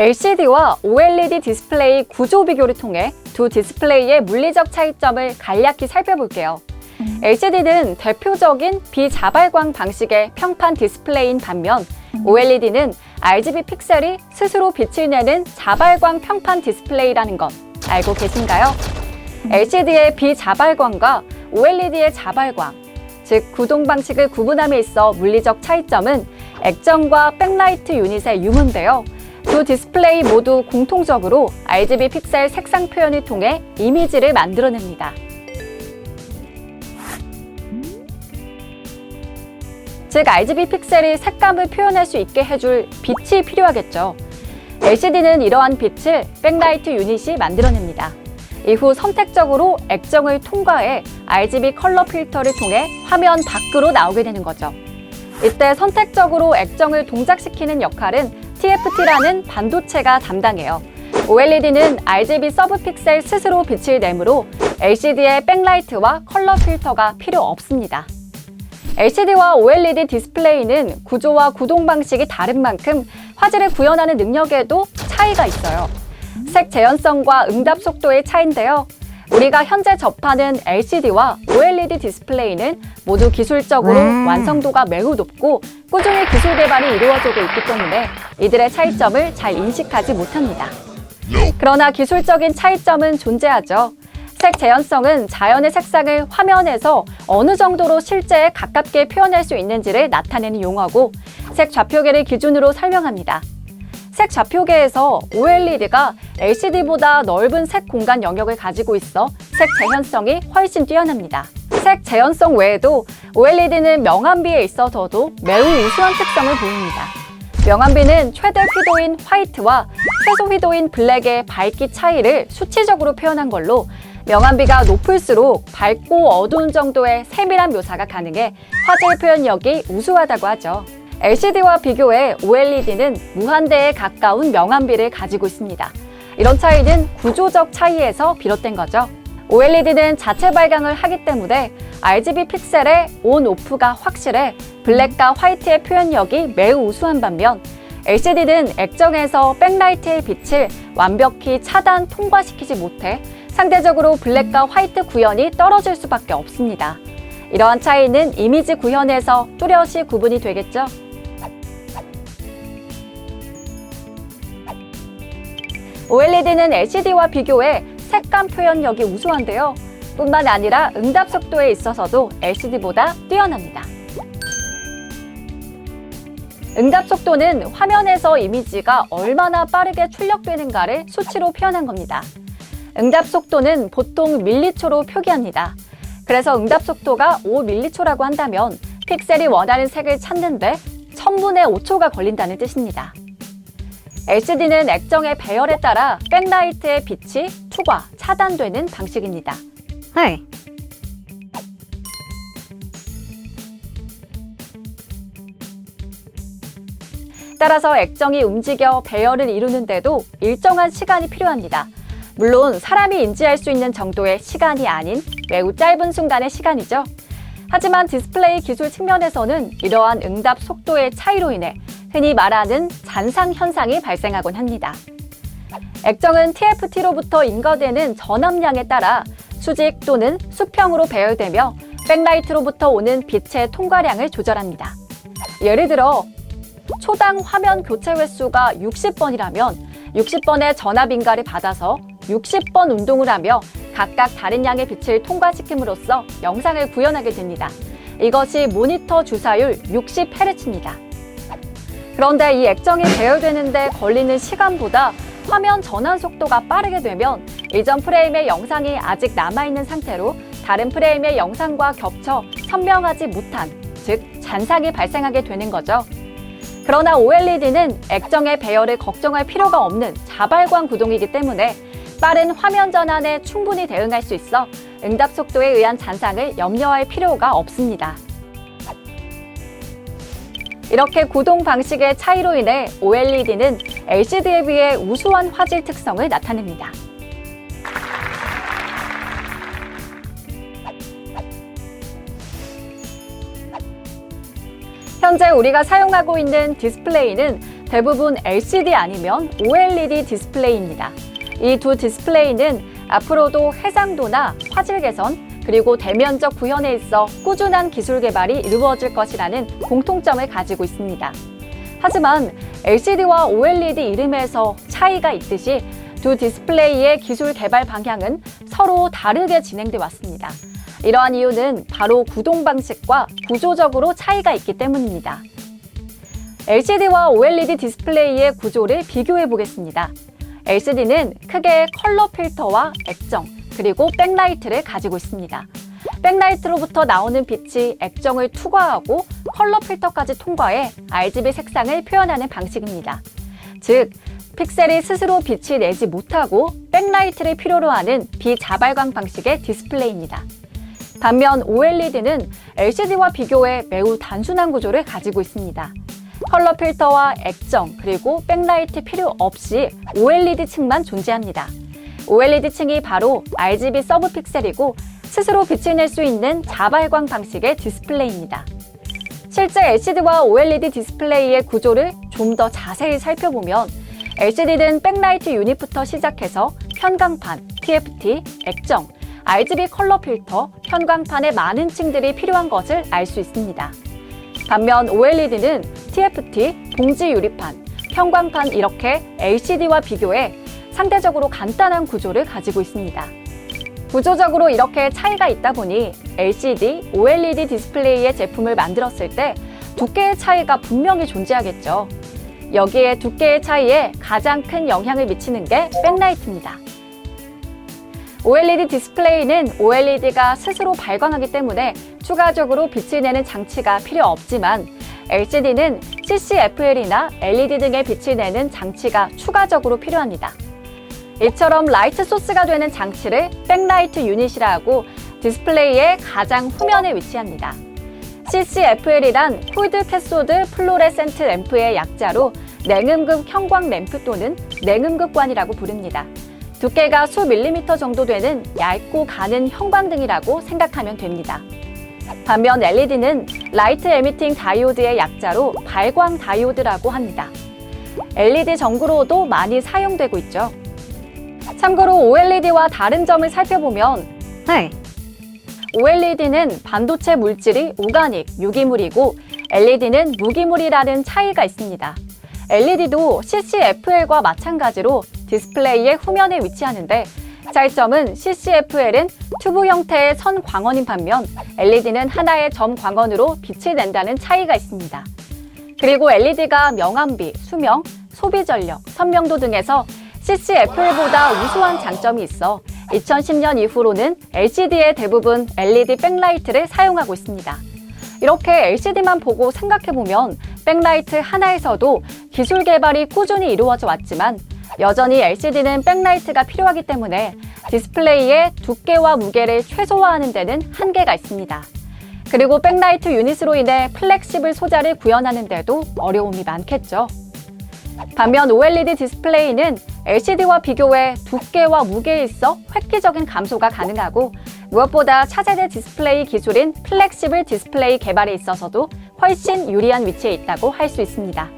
LCD와 OLED 디스플레이 구조 비교를 통해 두 디스플레이의 물리적 차이점을 간략히 살펴볼게요. LCD는 대표적인 비자발광 방식의 평판 디스플레이인 반면 OLED는 RGB 픽셀이 스스로 빛을 내는 자발광 평판 디스플레이라는 것 알고 계신가요? LCD의 비자발광과 OLED의 자발광, 즉 구동 방식을 구분함에 있어 물리적 차이점은 액정과 백라이트 유닛의 유무인데요. 두 디스플레이 모두 공통적으로 RGB 픽셀 색상 표현을 통해 이미지를 만들어냅니다. 즉 RGB 픽셀이 색감을 표현할 수 있게 해줄 빛이 필요하겠죠. LCD는 이러한 빛을 백라이트 유닛이 만들어냅니다. 이후 선택적으로 액정을 통과해 RGB 컬러 필터를 통해 화면 밖으로 나오게 되는 거죠. 이때 선택적으로 액정을 동작시키는 역할은 TFT라는 반도체가 담당해요. OLED는 RGB 서브 픽셀 스스로 빛을 내므로 LCD의 백라이트와 컬러 필터가 필요 없습니다. LCD와 OLED 디스플레이는 구조와 구동 방식이 다른 만큼 화질을 구현하는 능력에도 차이가 있어요. 색 재현성과 응답 속도의 차이인데요. 우리가 현재 접하는 LCD와 OLED 디스플레이는 모두 기술적으로 음. 완성도가 매우 높고 꾸준히 기술 개발이 이루어지고 있기 때문에 이들의 차이점을 잘 인식하지 못합니다. 그러나 기술적인 차이점은 존재하죠. 색 재현성은 자연의 색상을 화면에서 어느 정도로 실제에 가깝게 표현할 수 있는지를 나타내는 용어고 색 좌표계를 기준으로 설명합니다. 색 좌표계에서 OLED가 LCD보다 넓은 색 공간 영역을 가지고 있어 색 재현성이 훨씬 뛰어납니다. 색 재현성 외에도 OLED는 명암비에 있어서도 매우 우수한 특성을 보입니다. 명암비는 최대 휘도인 화이트와 최소 휘도인 블랙의 밝기 차이를 수치적으로 표현한 걸로 명암비가 높을수록 밝고 어두운 정도의 세밀한 묘사가 가능해 화질 표현력이 우수하다고 하죠. LCD와 비교해 OLED는 무한대에 가까운 명암비를 가지고 있습니다. 이런 차이는 구조적 차이에서 비롯된 거죠. OLED는 자체 발광을 하기 때문에 RGB 픽셀의 온 오프가 확실해 블랙과 화이트의 표현력이 매우 우수한 반면 LCD는 액정에서 백라이트의 빛을 완벽히 차단 통과시키지 못해 상대적으로 블랙과 화이트 구현이 떨어질 수밖에 없습니다. 이러한 차이는 이미지 구현에서 뚜렷이 구분이 되겠죠. OLED는 LCD와 비교해 색감 표현력이 우수한데요. 뿐만 아니라 응답 속도에 있어서도 LCD보다 뛰어납니다. 응답 속도는 화면에서 이미지가 얼마나 빠르게 출력되는가를 수치로 표현한 겁니다. 응답 속도는 보통 밀리초로 표기합니다. 그래서 응답 속도가 5밀리초라고 한다면 픽셀이 원하는 색을 찾는데 1000분의 5초가 걸린다는 뜻입니다. LCD는 액정의 배열에 따라 백라이트의 빛이 투과, 차단되는 방식입니다. 헐. 따라서 액정이 움직여 배열을 이루는데도 일정한 시간이 필요합니다. 물론 사람이 인지할 수 있는 정도의 시간이 아닌 매우 짧은 순간의 시간이죠. 하지만 디스플레이 기술 측면에서는 이러한 응답 속도의 차이로 인해 흔히 말하는 잔상 현상이 발생하곤 합니다. 액정은 TFT로부터 인가되는 전압량에 따라 수직 또는 수평으로 배열되며 백라이트로부터 오는 빛의 통과량을 조절합니다. 예를 들어 초당 화면 교체 횟수가 60번이라면 60번의 전압 인가를 받아서 60번 운동을 하며 각각 다른 양의 빛을 통과시킴으로써 영상을 구현하게 됩니다. 이것이 모니터 주사율 60Hz입니다. 그런데 이 액정이 배열되는데 걸리는 시간보다 화면 전환 속도가 빠르게 되면 이전 프레임의 영상이 아직 남아있는 상태로 다른 프레임의 영상과 겹쳐 선명하지 못한, 즉 잔상이 발생하게 되는 거죠. 그러나 OLED는 액정의 배열을 걱정할 필요가 없는 자발광 구동이기 때문에 빠른 화면 전환에 충분히 대응할 수 있어 응답 속도에 의한 잔상을 염려할 필요가 없습니다. 이렇게 구동 방식의 차이로 인해 OLED는 LCD에 비해 우수한 화질 특성을 나타냅니다. 현재 우리가 사용하고 있는 디스플레이는 대부분 LCD 아니면 OLED 디스플레이입니다. 이 두 디스플레이는 앞으로도 해상도나 화질 개선, 그리고 대면적 구현에 있어 꾸준한 기술 개발이 이루어질 것이라는 공통점을 가지고 있습니다. 하지만 LCD와 OLED 이름에서 차이가 있듯이 두 디스플레이의 기술 개발 방향은 서로 다르게 진행돼 왔습니다. 이러한 이유는 바로 구동 방식과 구조적으로 차이가 있기 때문입니다. LCD와 OLED 디스플레이의 구조를 비교해 보겠습니다. LCD는 크게 컬러 필터와 액정, 그리고 백라이트를 가지고 있습니다. 백라이트로부터 나오는 빛이 액정을 투과하고 컬러 필터까지 통과해 RGB 색상을 표현하는 방식입니다. 즉, 픽셀이 스스로 빛이 내지 못하고 백라이트를 필요로 하는 비자발광 방식의 디스플레이입니다. 반면 OLED는 LCD와 비교해 매우 단순한 구조를 가지고 있습니다. 컬러 필터와 액정 그리고 백라이트 필요 없이 OLED 층만 존재합니다. OLED 층이 바로 RGB 서브 픽셀이고 스스로 빛을 낼 수 있는 자발광 방식의 디스플레이입니다. 실제 LCD와 OLED 디스플레이의 구조를 좀 더 자세히 살펴보면 LCD는 백라이트 유닛부터 시작해서 편광판, TFT, 액정, RGB 컬러 필터, 편광판의 많은 층들이 필요한 것을 알 수 있습니다. 반면 OLED는 TFT, 봉지 유리판, 편광판 이렇게 LCD와 비교해 상대적으로 간단한 구조를 가지고 있습니다. 구조적으로 이렇게 차이가 있다 보니 LCD, OLED 디스플레이의 제품을 만들었을 때 두께의 차이가 분명히 존재하겠죠. 여기에 두께의 차이에 가장 큰 영향을 미치는 게 백라이트입니다. OLED 디스플레이는 OLED가 스스로 발광하기 때문에 추가적으로 빛을 내는 장치가 필요 없지만 LCD는 CCFL이나 LED 등의 빛을 내는 장치가 추가적으로 필요합니다. 이처럼 라이트 소스가 되는 장치를 백라이트 유닛이라 하고 디스플레이의 가장 후면에 위치합니다. CCFL이란 콜드 캐소드 플로레센트 램프의 약자로 냉음극 형광 램프 또는 냉음극관이라고 부릅니다. 두께가 수 밀리미터 정도 되는 얇고 가는 형광등이라고 생각하면 됩니다. 반면 LED는 라이트 에미팅 다이오드의 약자로 발광 다이오드라고 합니다. LED 전구로도 많이 사용되고 있죠. 참고로 OLED와 다른 점을 살펴보면 네. OLED는 반도체 물질이 오가닉, 유기물이고 LED는 무기물이라는 차이가 있습니다. LED도 CCFL과 마찬가지로 디스플레이의 후면에 위치하는데 차이점은 CCFL은 튜브 형태의 선 광원인 반면 LED는 하나의 점 광원으로 빛을 낸다는 차이가 있습니다. 그리고 LED가 명암비, 수명, 소비 전력, 선명도 등에서 CCFL보다 우수한 장점이 있어 2010년 이후로는 LCD의 대부분 LED 백라이트를 사용하고 있습니다. 이렇게 LCD만 보고 생각해보면 백라이트 하나에서도 기술 개발이 꾸준히 이루어져 왔지만 여전히 LCD는 백라이트가 필요하기 때문에 디스플레이의 두께와 무게를 최소화하는 데는 한계가 있습니다. 그리고 백라이트 유닛으로 인해 플렉시블 소자를 구현하는 데도 어려움이 많겠죠. 반면 OLED 디스플레이는 LCD와 비교해 두께와 무게에 있어 획기적인 감소가 가능하고 무엇보다 차세대 디스플레이 기술인 플렉시블 디스플레이 개발에 있어서도 훨씬 유리한 위치에 있다고 할 수 있습니다.